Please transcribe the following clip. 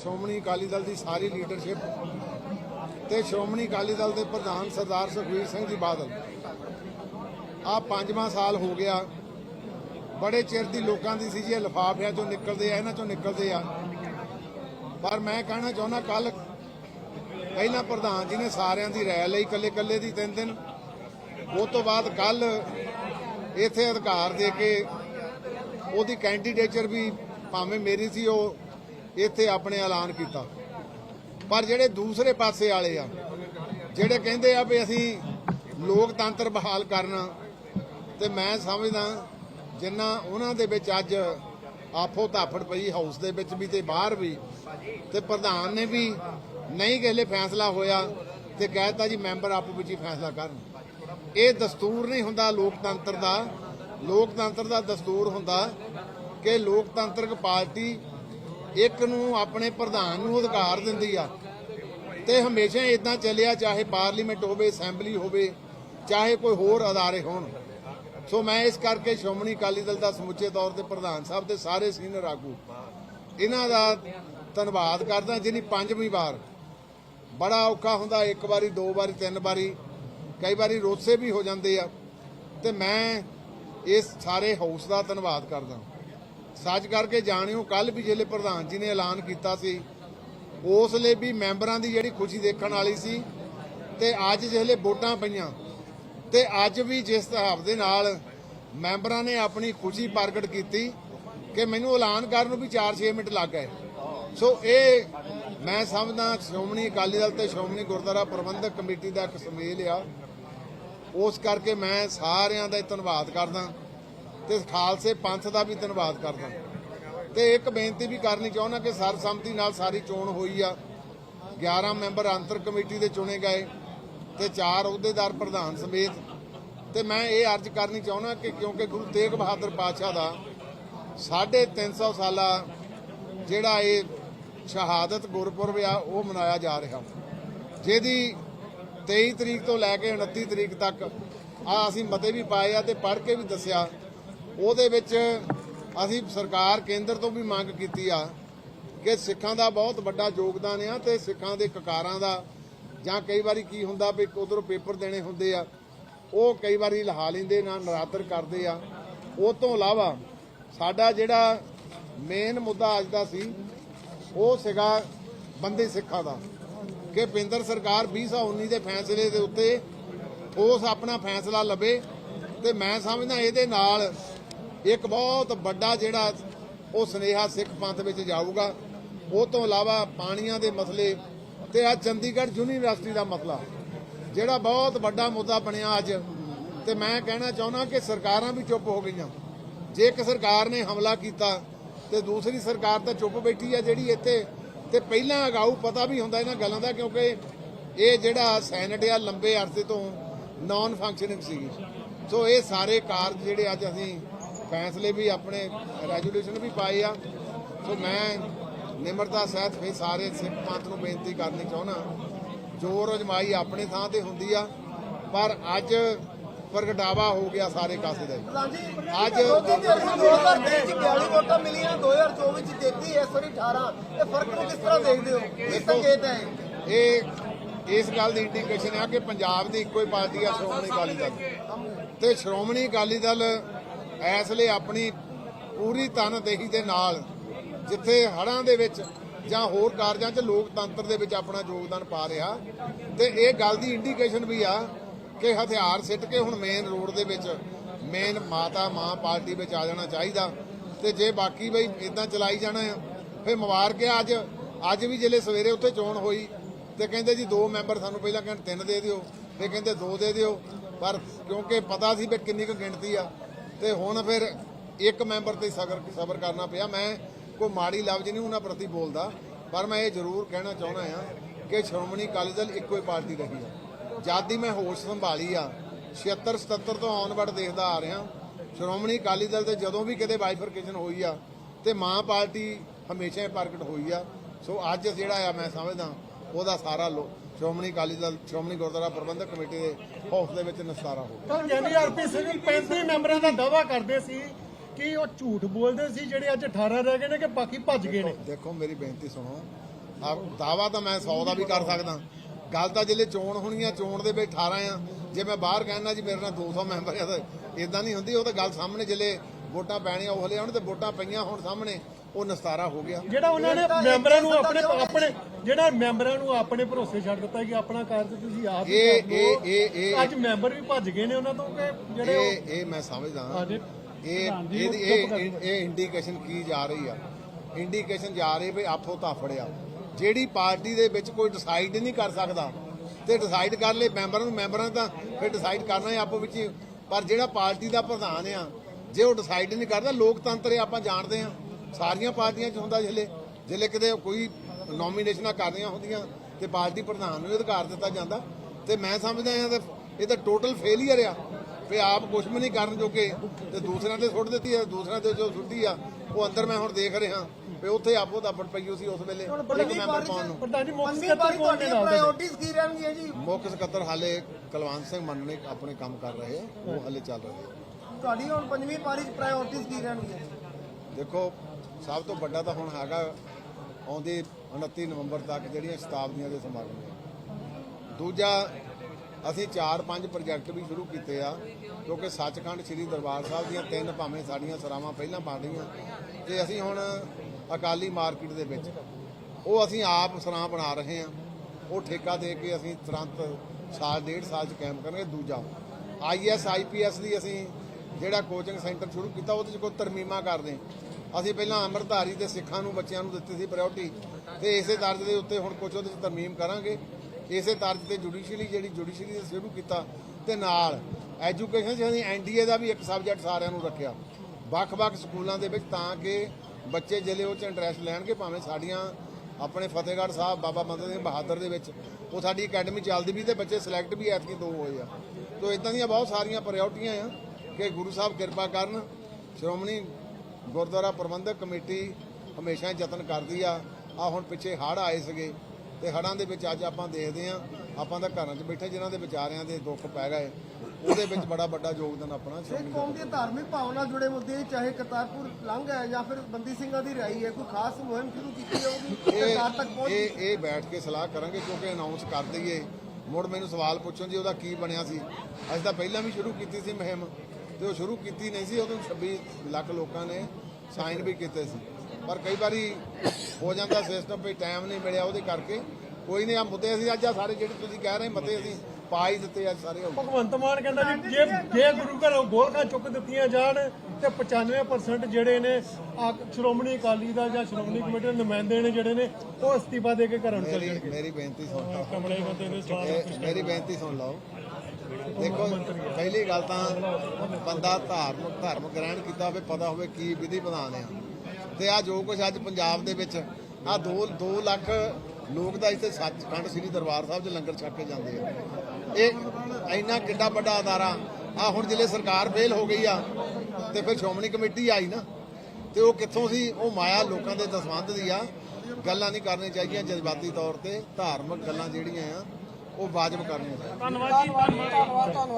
ਸ਼੍ਰੋਮਣੀ ਅਕਾਲੀ ਦਲ ਦੀ ਸਾਰੀ ਲੀਡਰਸ਼ਿਪ ਤੇ ਸ਼੍ਰੋਮਣੀ ਅਕਾਲੀ ਦਲ ਦੇ ਪ੍ਰਧਾਨ ਸਰਦਾਰ ਸੁਖਬੀਰ ਸਿੰਘ ਜੀ ਬਾਦਲ। ਆ ਪੰਜਵਾਂ ਸਾਲ ਹੋ ਗਿਆ। ਬੜੇ ਚਿਰ ਦੀ ਲੋਕਾਂ ਦੀ ਸੀ ਜੀ, ਇਹ ਲਿਫਾਫਿਆਂ ਚੋਂ ਨਿਕਲਦੇ ਆ, ਇਹਨਾਂ ਚੋਂ ਨਿਕਲਦੇ ਆ। ਪਰ ਮੈਂ ਕਹਿਣਾ ਚਾਹੁੰਦਾ ਕੱਲ ਪਹਿਲਾਂ ਪ੍ਰਧਾਨ ਜੀ ਨੇ ਸਾਰਿਆਂ ਦੀ ਰਾਇ ਲਈ ਇਕੱਲੇ ਇਕੱਲੇ ਦੀ ਤਿੰਨ ਦਿਨ। ਉਹ ਤੋਂ ਬਾਅਦ ਕੱਲ ਇੱਥੇ ਅਧਿਕਾਰ ਦੇ ਕੇ ਉਹਦੀ ਕੈਂਡੀਡੇਚਰ ਵੀ ਭਾਵੇਂ ਮੇਰੀ ਸੀ, ਉਹ ਇੱਥੇ ਆਪਣੇ ਐਲਾਨ ਕੀਤਾ। ਪਰ ਜਿਹੜੇ ਦੂਸਰੇ ਪਾਸੇ ਵਾਲੇ ਆ, ਜਿਹੜੇ ਕਹਿੰਦੇ ਆ ਵੀ ਅਸੀਂ ਲੋਕਤੰਤਰ ਬਹਾਲ ਕਰਨਾ, ਤੇ ਮੈਂ ਸਮਝਦਾ ਜਿੰਨਾ ਉਹਨਾਂ ਦੇ ਵਿੱਚ ਅੱਜ ਆਪੋ ਧਾਫੜ ਪਈ, ਹਾਊਸ ਦੇ ਵਿੱਚ ਵੀ ਤੇ ਬਾਹਰ ਵੀ, ਤੇ ਪ੍ਰਧਾਨ ਨੇ ਵੀ ਨਹੀਂ ਕਿਸੇ ਫੈਸਲਾ ਹੋਇਆ ਤੇ ਕਹਿਤਾ ਜੀ ਮੈਂਬਰ ਆਪੋ ਵਿੱਚ ਹੀ ਫੈਸਲਾ ਕਰਨ। ਇਹ ਦਸਤੂਰ ਨਹੀਂ ਹੁੰਦਾ ਲੋਕਤੰਤਰ ਦਾ। ਲੋਕਤੰਤਰ ਦਾ ਦਸਤੂਰ ਹੁੰਦਾ ਕਿ ਲੋਕਤੰਤਰਕ ਪਾਰਟੀ ਇੱਕ ਨੂੰ ਆਪਣੇ ਪ੍ਰਧਾਨ ਨੂੰ ਅਧਿਕਾਰ ਦਿੰਦੀ ਆ ਤੇ ਹਮੇਸ਼ਾ ਇਦਾਂ ਚੱਲਿਆ, ਚਾਹੇ ਪਾਰਲੀਮੈਂਟ ਹੋਵੇ, ਅਸੈਂਬਲੀ ਹੋਵੇ, ਚਾਹੇ ਕੋਈ ਹੋਰ ਅਦਾਰੇ ਹੋਣ। ਸੋ ਮੈਂ ਇਸ ਕਰਕੇ ਸ਼੍ਰੋਮਣੀ ਅਕਾਲੀ ਦਲ ਦਾ ਸਮੁੱਚੇ ਤੌਰ ਤੇ ਪ੍ਰਧਾਨ ਸਾਹਿਬ ਤੇ ਸਾਰੇ ਸੀਨੀਅਰ ਆਗੂ, ਇਹਨਾਂ ਦਾ ਧੰਨਵਾਦ ਕਰਦਾ, ਜਿਨੀ ਪੰਜਵੀਂ ਵਾਰ। ਬੜਾ ਔਖਾ ਹੁੰਦਾ, ਇੱਕ ਵਾਰੀ, ਦੋ ਵਾਰੀ, ਤਿੰਨ ਵਾਰੀ, ਕਈ ਵਾਰੀ ਰੋਸੇ ਵੀ ਹੋ ਜਾਂਦੇ ਆ। ਤੇ ਮੈਂ ਇਸ ਸਾਰੇ ਹਾਊਸ ਦਾ ਧੰਨਵਾਦ ਕਰਦਾ। ਸੱਚ ਕਰਕੇ ਜਾਣਿਓ ਕੱਲ ਵੀ ਜਿਹੜੇ ਪ੍ਰਧਾਨ ਜੀ ਨੇ ਐਲਾਨ ਕੀਤਾ ਸੀ, ਉਸ ਲਈ ਵੀ ਮੈਂਬਰਾਂ ਦੀ ਜਿਹੜੀ ਖੁਸ਼ੀ ਦੇਖਣ ਵਾਲੀ ਸੀ ਤੇ ਅੱਜ ਜਿਹੜੇ ਵੋਟਾਂ ਪਈਆਂ ਤੇ ਅੱਜ ਵੀ ਜਿਸ ਹਿਸਾਬ ਦੇ ਨਾਲ ਮੈਂਬਰਾਂ ਨੇ ਆਪਣੀ ਖੁਸ਼ੀ ਪ੍ਰਗਟ ਕੀਤੀ ਕਿ ਮੈਨੂੰ ਐਲਾਨ ਕਰਨ ਨੂੰ ਵੀ 4-6 ਮਿੰਟ ਲੱਗ ਗਏ। ਸੋ ਇਹ ਮੈਂ ਸਮਝਦਾ ਸ਼੍ਰੋਮਣੀ ਅਕਾਲੀ ਦਲ ਤੇ ਸ਼੍ਰੋਮਣੀ ਗੁਰਦੁਆਰਾ ਪ੍ਰਬੰਧਕ ਕਮੇਟੀ ਦਾ ਇੱਕ ਸੁਮੇਲ ਆ। ਉਸ ਕਰਕੇ ਮੈਂ ਸਾਰਿਆਂ ਦਾ ਧੰਨਵਾਦ ਕਰਦਾ। ਤੇ ਖਾਲਸੇ ਪੰਥ ਦਾ ਵੀ ਧੰਨਵਾਦ ਕਰਦਾ। ਤੇ ਇੱਕ ਬੇਨਤੀ ਵੀ ਕਰਨੀ ਚਾਹੁੰਦਾ ਕਿ ਸਰਬਸੰਮਤੀ ਨਾਲ ਸਾਰੀ ਚੋਣ ਹੋਈ ਆ। 11 ਮੈਂਬਰ ਅੰਤਰ ਕਮੇਟੀ ਦੇ ਚੁਣੇ ਗਏ ਤੇ ਚਾਰ ਅਹੁਦੇਦਾਰ ਪ੍ਰਧਾਨ ਸਮੇਤ। ਤੇ ਮੈਂ ਇਹ ਅਰਜ਼ ਕਰਨੀ ਚਾਹੁੰਦਾ ਕਿ ਕਿਉਂਕਿ ਗੁਰੂ ਤੇਗ ਬਹਾਦਰ ਪਾਤਸ਼ਾਹ ਦਾ 350 ਸਾਲਾ ਜਿਹੜਾ ਇਹ ਸ਼ਹਾਦਤ ਗੁਰਪੁਰਬ ਆ, ਉਹ ਮਨਾਇਆ ਜਾ ਰਿਹਾ। ਜਿਹਦੀ 23 ਤਰੀਕ ਤੋਂ ਲੈ ਕੇ 29 ਤਰੀਕ ਤੱਕ ਆ ਅਸੀਂ ਮਤੇ ਵੀ ਪਾਏ ਆ ਤੇ ਪੜ੍ਹ ਕੇ ਵੀ ਦੱਸਿਆ ਉਹਦੇ ਵਿੱਚ ਅਸੀਂ ਸਰਕਾਰ ਕੇਂਦਰ ਤੋਂ ਵੀ ਮੰਗ ਕੀਤੀ ਆ ਕਿ ਸਿੱਖਾਂ ਦਾ ਬਹੁਤ ਵੱਡਾ ਯੋਗਦਾਨ ਆ ਤੇ ਸਿੱਖਾਂ ਦੇ ਕਕਾਰਾਂ ਦਾ ਜਾਂ ਕਈ ਵਾਰੀ ਕੀ ਹੁੰਦਾ ਵੀ ਉਧਰੋਂ ਪੇਪਰ ਦੇਣੇ ਹੁੰਦੇ ਆ, ਉਹ ਕਈ ਵਾਰੀ ਲਹਾ ਲੈਂਦੇ ਨਾ ਨਰਾਤਰ ਕਰਦੇ ਆ। ਉਹ ਤੋਂ ਇਲਾਵਾ ਸਾਡਾ ਜਿਹੜਾ ਮੇਨ ਮੁੱਦਾ ਅੱਜ ਦਾ ਸੀ, ਉਹ ਸੀਗਾ ਬੰਦੇ ਸਿੱਖਾਂ ਦਾ। ਕਿ ਪਿੰਦਰ ਸਰਕਾਰ 2019 ਦੇ ਫੈਸਲੇ ਦੇ ਉੱਤੇ ਠੋਸ ਆਪਣਾ ਫੈਸਲਾ ਲਵੇ ਤੇ ਮੈਂ ਸਮਝਦਾ ਇਹਦੇ ਨਾਲ ਇੱਕ ਬਹੁਤ ਵੱਡਾ ਜਿਹੜਾ ਉਹ ਸਨੇਹਾ ਸਿੱਖ ਪੰਥ ਵਿੱਚ ਜਾਊਗਾ। ਉਹ ਤੋਂ ਇਲਾਵਾ ਪਾਣੀਆਂ ਦੇ ਮਸਲੇ ਤੇ ਆ ਚੰਡੀਗੜ੍ਹ ਯੂਨੀਵਰਸਿਟੀ ਦਾ ਮਸਲਾ, ਜਿਹੜਾ ਬਹੁਤ ਵੱਡਾ ਮੁੱਦਾ ਬਣਿਆ ਅੱਜ। ਤੇ ਮੈਂ ਕਹਿਣਾ ਚਾਹੁੰਦਾ ਕਿ ਸਰਕਾਰਾਂ ਵੀ ਚੁੱਪ ਹੋ ਗਈਆਂ। ਜੇ ਇੱਕ ਸਰਕਾਰ ਨੇ ਹਮਲਾ ਕੀਤਾ ਤੇ ਦੂਸਰੀ ਸਰਕਾਰ ਤਾਂ ਚੁੱਪ ਬੈਠੀ ਆ ਜਿਹੜੀ ਇੱਥੇ, ਤੇ ਪਹਿਲਾਂ ਅਗਾਊ ਪਤਾ ਵੀ ਹੁੰਦਾ ਇਹਨਾਂ ਗੱਲਾਂ ਦਾ, ਕਿਉਂਕਿ ਇਹ ਜਿਹੜਾ ਸੈਨੇਟ ਆ ਲੰਬੇ ਅਰਸੇ ਤੋਂ ਨਾਨ ਫੰਕਸ਼ਨਿੰਗ ਸੀ ਸੋ ਇਹ ਸਾਰੇ ਕਾਰਜ ਜਿਹੜੇ ਅੱਜ ਅਸੀਂ ਫੈਸਲੇ ਵੀ ਆਪਣੇ ਰੈਜੂਲੇਸ਼ਨ ਵੀ ਪਾਏ ਆ। ਸੋ ਮੈਂ ਨਿਮਰਤਾ ਸਹਿਤ ਫੇ ਸਾਰੇ ਸਿੱਖ ਪੰਥ ਨੂੰ ਬੇਨਤੀ ਕਰਨੀ ਚਾਹੁੰਦਾ ਜੋਰ ਅਜਮਾਈ ਆਪਣੇ ਥਾਂ ਤੇ ਹੁੰਦੀ ਆ ਪਰ ਅੱਜ ਪ੍ਰਗਟਾਵਾ ਹੋ ਗਿਆ ਸਾਰੇ ਕਾਸੇ ਦਾ। ਅੱਜ 2023 ਚ 42 ਵੋਟਾਂ ਮਿਲੀਆਂ 2024 ਚ 33 ਇਸ ਵਾਰੀ 18 ਇਹ ਫ਼ਰਕ ਨੂੰ ਕਿਸ ਤਰ੍ਹਾਂ ਦੇਖਦੇ ਹੋ? ਇਹ ਸੰਕੇਤ ਹੈ ਇਹ? ਇਸ ਗੱਲ ਦੀ ਇੰਡੀਕੇਸ਼ਨ ਹੈ ਕਿ ਪੰਜਾਬ ਦੀ ਇੱਕੋ ਹੀ ਪਾਰਟੀ ਆ ਸ਼੍ਰੋਮਣੀ ਅਕਾਲੀ ਦਲ। ਤੇ ਸ਼੍ਰੋਮਣੀ ਅਕਾਲੀ ਦਲ ਇਸ ਲਈ ਆਪਣੀ ਪੂਰੀ ਤਨਦੇਹੀ ਦੇ ਨਾਲ ਜਿੱਥੇ ਹੜਾਂ ਦੇ ਵਿੱਚ ਜਾਂ ਹੋਰ ਕਾਰਜਾਂ 'ਚ ਲੋਕਤੰਤਰ ਦੇ ਵਿੱਚ ਆਪਣਾ ਯੋਗਦਾਨ ਪਾ ਰਿਹਾ ਤੇ ਇਹ ਗੱਲ ਦੀ ਇੰਡੀਕੇਸ਼ਨ ਵੀ ਆ ਕਿ ਹਥਿਆਰ ਸਿੱਟ ਕੇ ਹੁਣ ਮੇਨ ਰੋਡ ਦੇ ਵਿੱਚ ਮੇਨ ਮਾਤਾ, ਮਾਂ ਪਾਰਟੀ ਵਿੱਚ ਆ ਜਾਣਾ ਚਾਹੀਦਾ ਤੇ ਜੇ ਬਾਕੀ ਬਈ ਇਦਾਂ ਚਲਾਈ ਜਾਣਾ ਆ, ਫਿਰ ਮੁਬਾਰਕ ਆ ਅੱਜ ਅੱਜ ਵੀ ਜਿਹੜੇ ਸਵੇਰੇ ਉੱਥੇ ਚੋਣ ਹੋਈ ਤੇ ਕਹਿੰਦੇ ਜੀ ਦੋ ਮੈਂਬਰ ਸਾਨੂੰ ਪਹਿਲਾਂ ਕਹਿੰਦੇ ਤਿੰਨ ਦੇ ਦਿਓ, ਫਿਰ ਕਹਿੰਦੇ ਦੋ ਦੇ ਦਿਓ, ਪਰ ਕਿਉਂਕਿ ਪਤਾ ਸੀ ਵੀ ਕਿੰਨੀ ਕੁ ਗਿਣਤੀ ਆ ਤੇ ਹੁਣ ਫਿਰ ਇੱਕ ਮੈਂਬਰ ਤੇ ਸਬਰ ਸਬਰ ਕਰਨਾ ਪਿਆ। ਮੈਂ ਕੋਈ ਮਾੜੀ ਲਫ਼ਜ਼ ਨਹੀਂ ਉਹਨਾਂ ਪ੍ਰਤੀ ਬੋਲਦਾ, ਪਰ ਮੈਂ ਇਹ ਜ਼ਰੂਰ ਕਹਿਣਾ ਚਾਹੁੰਦਾ ਆ ਕਿ ਸ਼੍ਰੋਮਣੀ ਅਕਾਲੀ ਦਲ ਇੱਕੋ ਹੀ ਪਾਰਟੀ ਰਹੀ ਆ ਜਦ ਦੀ ਮੈਂ ਹੋਸ਼ ਸੰਭਾਲੀ ਆ 76 77 ਤੋਂ ਆਨਵਰਡ ਦੇਖਦਾ ਆ ਰਿਹਾ, ਸ਼੍ਰੋਮਣੀ ਅਕਾਲੀ ਦਲ ਤੇ ਜਦੋਂ ਵੀ ਕਿਤੇ ਬਾਈਫਰਕੇਸ਼ਨ ਹੋਈ ਆ, ਤੇ ਮਾਂ ਪਾਰਟੀ ਹਮੇਸ਼ਾ ਹੀ ਪ੍ਰਗਟ ਹੋਈ ਆ। ਸੋ ਅੱਜ ਜਿਹੜਾ ਆ ਮੈਂ ਸਮਝਦਾ, ਉਹਦਾ ਸਾਰਾ ਲੋ ਸ਼੍ਰੋਮਣੀ ਅਕਾਲੀ ਦਲ ਸ਼੍ਰੋਮਣੀ ਗੁਰਦੁਆਰਾ ਪ੍ਰਬੰਧਕ ਕਮੇਟੀ ਦੇ ਹਾਊਸ ਦੇ ਵਿੱਚ ਨਿਸਤਾਰਾ ਹੋ ਗਿਆ। ਪਰ ਗਿਆਨੀ ਆਰਪੀ ਸਿੰਘ 35 ਮੈਂਬਰਾਂ ਦਾ ਦਾਵਾ ਕਰਦੇ ਸੀ ਕਿ ਉਹ ਝੂਠ ਬੋਲਦੇ ਸੀ ਜਿਹੜੇ ਅੱਜ 18 ਰਹਿ ਗਏ ਨੇ ਕਿ ਬਾਕੀ ਭੱਜ ਗਏ ਨੇ। ਦੇਖੋ ਮੇਰੀ ਬੇਨਤੀ ਸੁਣੋ। ਦਾਵਾ ਤਾਂ ਮੈਂ 100 ਦਾ ਵੀ ਕਰ ਸਕਦਾ। ਗੱਲ ਤਾਂ ਜਿਲੇ ਚੋਣ ਹੋਣੀ ਆ ਚੋਣ ਦੇ ਵਿੱਚ 18 ਆ। ਜੇ ਮੈਂ ਬਾਹਰ ਕਹਿਣਾ ਜੀ ਮੇਰੇ ਨਾਲ 200 ਮੈਂਬਰ ਆ ਤਾਂ ਇਦਾਂ ਨਹੀਂ ਹੁੰਦੀ। ਉਹ ਤਾਂ ਗੱਲ ਸਾਹਮਣੇ ਜਿਲੇ ਵੋਟਾਂ ਪੈਣੀਆਂ ਉਹ ਹਲੇ ਆਉਣ ਤੇ ਵੋਟਾਂ ਪਈਆਂ ਹੁਣ ਸਾਹਮਣੇ। ਉਹ ਨਸਤਾਰਾ ਹੋ ਗਿਆ ਜਿਹੜਾ ਉਹਨਾਂ ਨੇ ਮੈਂਬਰਾਂ ਨੂੰ ਆਪਣੇ ਆਪਣੇ ਜਿਹੜਾ ਮੈਂਬਰਾਂ ਨੂੰ ਆਪਣੇ ਭਰੋਸੇ ਛੱਡ ਦਿੱਤਾ ਕਿ ਆਪਣਾ ਕਾਰਜ ਤੁਸੀਂ ਆਪ ਹੀ ਇਹ- ਕਰ। ਇਹ- ਇਹ- ਇਹ- ਅੱਜ ਮੈਂਬਰ ਵੀ ਭੱਜ ਗਏ ਨੇ ਉਹਨਾਂ ਤੋਂ ਕਿ ਜਿਹੜੇ ਉਹ- ਇਹ ਇਹ ਮੈਂ ਸਮਝਦਾ ਹਾਂਜੀ। ਇਹ ਪ੍ਰਧਾਨ ਜੀ, ਇਹ ਉਹ ਇਹ ਚੁੱਪ ਕਰ ਇਹ- ਇਹ ਇੰਡੀਕੇਸ਼ਨ ਕੀ ਜਾ ਰਹੀ ਆ ਇੰਡੀਕੇਸ਼ਨ ਜਾ ਰਹੀ ਵੀ ਆਪੋ ਤਾਂ ਫੜਿਆ ਜਿਹੜੀ ਪਾਰਟੀ ਦੇ ਵਿੱਚ ਕੋਈ ਡਿਸਾਈਡ ਨਹੀਂ ਕਰ ਸਕਦਾ ਤੇ ਡਿਸਾਈਡ ਕਰ ਲਏ ਮੈਂਬਰਾਂ ਨੂੰ ਮੈਂਬਰਾਂ ਨੇ ਤਾਂ ਫਿਰ ਡਿਸਾਈਡ ਕਰਨਾ ਹੀ ਆਪੋ ਵਿੱਚ ਹੀ। ਪਰ ਜਿਹੜਾ ਪਾਰਟੀ ਦਾ ਪ੍ਰਧਾਨ ਆ ਜੇ ਉਹ ਡਿਸਾਈਡ ਨਹੀਂ ਕਰਦਾ ਲੋਕਤੰਤਰ ਆਪਾਂ ਜਾਣਦੇ ਆ ਸਾਰੀਆਂ ਪਾਰਟੀਆਂ 'ਚ ਹੁੰਦਾ ਜਿਲੇ ਜਿਲੇ ਕਿਤੇ ਕੋਈ ਨੋਮੀਨੇਸ਼ਨਾਂ ਕਰਨੀਆਂ ਹੁੰਦੀਆਂ ਤੇ ਪਾਰਟੀ ਪ੍ਰਧਾਨ ਨੂੰ ਅਧਿਕਾਰ ਦਿੱਤਾ ਜਾਂਦਾ ਤੇ ਮੈਂ ਸਮਝਦਾ ਆ ਤੇ ਇਹ ਤਾਂ ਟੋਟਲ ਫੇਲਿਅਰ ਆ ਵੀ ਆਪ ਕੁਝ ਵੀ ਨਹੀਂ ਕਰਨ ਜੋਗੇ ਤੇ ਦੂਸਰਿਆਂ ਤੇ ਸੁੱਟ ਦਿੱਤੀ ਆ ਦੂਸਰਿਆਂ ਤੇ ਜੋ ਸੁੱਟੀ ਆ ਉਹ ਅੰਦਰ ਮੈਂ ਹੁਣ ਦੇਖ ਰਿਹਾ ਵੀ ਉੱਥੇ ਆਪੋ ਦਾ ਪਈ ਸੀ ਉਸ ਵੇਲੇ ਇੱਕ ਮੈਂਬਰ ਪਾਉਣ ਨੂੰ। ਪ੍ਰਧਾਨ ਜੀ ਮੁੱਖ ਸਕੱਤਰ ਕੋਲ ਨੇ ਪ੍ਰਾਇੋਰਟੀਜ਼ ਕੀ ਰਹਿਣਗੀਆਂ ਜੀ। ਮੁੱਖ ਸਕੱਤਰ ਹਾਲੇ ਕੁਲਵੰਤ ਸਿੰਘ ਮੰਨ ਨੇ ਆਪਣੇ ਕੰਮ ਕਰ ਰਹੇ ਆ ਉਹ ਹਾਲੇ ਚੱਲ ਰਹੇ। ਆ ਤੁਹਾਡੀ ਹੁਣ ਪੰਜਵੀਂ ਪਾਰੀ ਚ ਪ੍ਰਾਇੋਰਟੀਜ਼ ਕੀ ਰਹਿਣਗੀਆਂ। ਦੇਖੋ, ਸਭ ਤੋਂ ਵੱਡਾ ਤਾਂ ਹੁਣ ਹੈਗਾ ਆਉਂਦੀ 29 ਨਵੰਬਰ ਤੱਕ ਜਿਹੜੀਆਂ ਸ਼ਤਾਬਦੀਆਂ ਦੇ ਸਮਾਗਮ ਨੇ। ਦੂਜਾ, ਅਸੀਂ 4-5 ਪ੍ਰੋਜੈਕਟ ਵੀ ਸ਼ੁਰੂ ਕੀਤੇ ਆ ਕਿਉਂਕਿ ਸੱਚਖੰਡ ਸ੍ਰੀ ਦਰਬਾਰ ਸਾਹਿਬ ਦੀਆਂ ਤਿੰਨ ਭਾਵੇਂ ਸਾਡੀਆਂ ਸਰਾਵਾਂ ਪਹਿਲਾਂ ਬਣ ਰਹੀਆਂ। ਤੇ ਅਸੀਂ ਹੁਣ ਅਕਾਲੀ ਮਾਰਕੀਟ ਦੇ ਵਿੱਚ, ਉਹ ਅਸੀਂ ਆਪ ਸਰਾਂ ਬਣਾ ਰਹੇ ਹਾਂ। ਉਹ ਠੇਕਾ ਦੇ ਕੇ ਅਸੀਂ ਤੁਰੰਤ ਸਾਲ, ਡੇਢ ਸਾਲ ਚ ਕੈਂਪ ਕਰਾਂਗੇ। ਦੂਜਾ ਆਈਐਸ ਆਈਪੀਐਸ ਦੀ ਅਸੀਂ ਜਿਹੜਾ ਕੋਚਿੰਗ ਸੈਂਟਰ ਸ਼ੁਰੂ ਕੀਤਾ, ਉਹਦੇ ਚ ਕੋਈ ਤਰਮੀਮਾ ਕਰਦੇ। ਅਸੀਂ ਪਹਿਲਾਂ ਅੰਮ੍ਰਿਤਧਾਰੀ ਤੇ ਸਿੱਖਾਂ ਨੂੰ, ਬੱਚਿਆਂ ਨੂੰ ਦਿੱਤੀ ਸੀ ਪ੍ਰਾਇੋਰਟੀ ਤੇ ਇਸੇ ਤਰਜ਼ ਦੇ ਉੱਤੇ ਹੁਣ ਕੁਝ ਉਹਦੇ ਚ ਤਰਮੀਮ ਕਰਾਂਗੇ। ਇਸੇ ਤਰਜ਼ ਤੇ ਜੁਡੀਸ਼ੀਅਲੀ ਜਿਹੜੀ ਜੁਡੀਸ਼ੀਅਲੀ ਦਾ ਸ਼ੁਰੂ ਕੀਤਾ ਤੇ ਨਾਲ ਐਜੂਕੇਸ਼ਨ 'ਚ ਅਸੀਂ ਐਨਡੀਏ ਦਾ ਵੀ ਇੱਕ ਸਬਜੈਕਟ ਸਾਰਿਆਂ ਨੂੰ ਰੱਖਿਆ। ਵੱਖ-ਵੱਖ ਸਕੂਲਾਂ ਦੇ ਵਿੱਚ ਤਾਂ ਕਿ ਬੱਚੇ ਜਿਹੜੇ ਉਹ 'ਚ ਇੰਟਰਸਟ ਲੈਣਗੇ, ਭਾਵੇਂ ਸਾਡੀਆਂ ਆਪਣੇ ਫਤਿਹਗੜ੍ਹ ਸਾਹਿਬ, ਬਾਬਾ ਬੰਦਾ ਸਿੰਘ ਬਹਾਦਰ ਦੇ ਵਿੱਚ, ਉਹ ਸਾਡੀ ਅਕੈਡਮੀ ਚੱਲਦੀ ਵੀ ਤੇ ਬੱਚੇ ਸਿਲੈਕਟ ਵੀ ਐਤਕੀ ਦੋ ਹੋਏ ਆ। ਤੋ ਇਦਾਂ ਦੀਆਂ ਬਹੁਤ ਸਾਰੀਆਂ ਪ੍ਰਾਇੋਰਟੀਆਂ ਆ। ਕਿ ਗੁਰੂ ਸਾਹਿਬ ਕਿਰਪਾ ਕਰਨ ਸ਼੍ਰੋਮਣੀ ਗੁਰਦੁਆਰਾ ਪ੍ਰਬੰਧਕ ਕਮੇਟੀ ਹਮੇਸ਼ਾ ਯਤਨ ਕਰਦੀ ਆ। ਆ ਹੁਣ ਪਿੱਛੇ ਹੜ੍ਹ ਆਏ ਸੀਗੇ ਤੇ ਹੜ੍ਹਾਂ ਦੇ ਵਿੱਚ ਅੱਜ ਆਪਾਂ ਦੇਖਦੇ ਆ ਆਪਾਂ ਤਾਂ ਘਰਾਂ 'ਚ ਬੈਠੇ ਜਿਨ੍ਹਾਂ ਦੇ ਵਿਚਾਰਿਆਂ ਦੇ ਦੁੱਖ ਪੈ ਗਏ। ਉਹਦੇ ਵਿੱਚ ਬੜਾ ਵੱਡਾ ਯੋਗਦਾਨ ਆਪਣਾ ਸ਼੍ਰੋਮਣੀ ਕੌਮ ਦੀ ਧਾਰਮਿਕ ਭਾਵਨਾ ਜੁੜੇ ਮੁੱਦੇ ਚਾਹੇ ਕਰਤਾਰਪੁਰ ਲੰਘ ਹੈ ਜਾਂ ਫਿਰ ਬੰਦੀ ਸਿੰਘਾਂ ਦੀ ਰਿਹਾਈ ਹੈ ਕੋਈ ਖਾਸ ਮੁਹਿੰਮ ਸ਼ੁਰੂ ਕੀਤੀ ਜਾਊਗੀ ਸਰਕਾਰ ਤੱਕ ਪਹੁੰਚ ਇਹ ਇਹ ਬੈਠ ਕੇ ਸਲਾਹ ਕਰਾਂਗੇ ਕਿਉਂਕਿ ਅਨਾਉਂਸ ਕਰ ਦਈਏ। ਮੁੜ ਮੈਨੂੰ ਸਵਾਲ ਪੁੱਛਣ ਜੀ ਉਹਦਾ ਕੀ ਬਣਿਆ ਸੀ? ਅਸੀਂ ਤਾਂ ਪਹਿਲਾਂ ਵੀ ਸ਼ੁਰੂ ਕੀਤੀ ਸੀ ਮੁਹਿੰਮ। ਤੇ ਉਹ ਸ਼ੁਰੂ ਕੀਤੀ ਨਹੀਂ ਸੀ, ਉਦੋਂ 26 ਲੱਖ ਲੋਕਾਂ ਨੇ ਸਾਈਨ ਵੀ ਕੀਤੇ ਸੀ। ਪਰ ਕਈ ਵਾਰੀ ਹੋ ਜਾਂਦਾ ਸਿਸਟਮ ਵੀ ਟਾਈਮ ਨਹੀਂ ਮਿਲਿਆ, ਉਹਦੇ ਕਰਕੇ ਕੋਈ ਨਹੀਂ ਆ ਮੁੱਦੇ ਅਸੀਂ ਅੱਜ ਆ ਸਾਰੇ ਜਿਹੜੇ ਤੁਸੀਂ ਕਹਿ ਰਹੇ ਮਤੇ ਅਸੀਂ ਪਾ ਹੀ ਦਿੱਤੇ ਅੱਜ ਸਾਰੇ ਹੋ ਗਏ। ਭਗਵੰਤ ਮਾਨ ਕਹਿੰਦਾ ਜੀ ਜੇ ਜੇ ਗੁਰੂ ਘਰੋਂ ਗੋਲਕਾਂ ਚੁੱਕ ਦਿੱਤੀਆਂ ਜਾਣ ਤੇ 95% ਜਿਹੜੇ ਨੇ ਆ ਸ਼੍ਰੋਮਣੀ ਅਕਾਲੀ ਦਾ ਜਾਂ ਸ਼੍ਰੋਮਣੀ ਕਮੇਟੀ ਦੇ ਨੁਮਾਇੰਦੇ ਨੇ ਜਿਹੜੇ ਨੇ ਉਹ ਅਸਤੀਫਾ ਦੇ ਕੇ ਘਰਾਂ ਚਲੇ ਮੇਰੀ ਜਾਣਗੇ। ਮੇਰੀ ਬੇਨਤੀ ਸੁਣ ਲਓ। ਕਮਲੇ ਬੰਦੇ ਨੇ ਸਵਾਲ ਇਹ ਮੇਰੀ ਬੇਨਤੀ ਸੁਣ ਲਓ। ਦੇਖੋ ਪਹਿਲੀ ਗੱਲ ਤਾਂ ਬੰਦਾ ਧਾਰਮਿਕ ਧਰਮ ਗ੍ਰਹਿਣ ਕੀਤਾ ਹੋਵੇ ਪਤਾ ਹੋਵੇ ਕੀ ਵਿਧੀ ਵਿਧਾਨ ਆ। ਤੇ ਆ ਜੋ ਕੁਝ ਅੱਜ ਪੰਜਾਬ ਦੇ ਵਿੱਚ ਆ 2 2 ਲੱਖ ਲੋਕ ਦਾ ਇੱਥੇ ਸੱਚਖੰਡ ਸ੍ਰੀ ਦਰਬਾਰ ਸਾਹਿਬ 'ਚ ਲੰਗਰ ਛਕ ਕੇ ਜਾਂਦੇ ਆ। ਇਹ ਇੰਨਾ ਕਿੱਡਾ ਵੱਡਾ ਅਦਾਰਾ ਆ ਹੁਣ ਜਿਲੇ ਸਰਕਾਰ ਫੇਲ ਹੋ ਗਈ ਆ, ਤੇ ਫਿਰ ਸ਼੍ਰੋਮਣੀ ਕਮੇਟੀ ਆਈ ਨਾ, ਤੇ ਉਹ ਕਿੱਥੋਂ ਸੀ? ਉਹ ਮਾਇਆ ਲੋਕਾਂ ਦੇ ਦਸਵੰਧ ਦੀ ਆ। ਗੱਲਾਂ ਨਹੀਂ ਕਰਨੀਆਂ ਚਾਹੀਦੀਆਂ ਜਜ਼ਬਾਤੀ ਤੌਰ ਤੇ, ਧਾਰਮਿਕ ਗੱਲਾਂ ਜਿਹੜੀਆਂ ਆ, ਉਹ ਵਾਜਬ ਕਰਨੀਆਂ ਚਾਹੀਦੀਆਂ। ਧੰਨਵਾਦ ਜੀ, ਧੰਨਵਾਦ।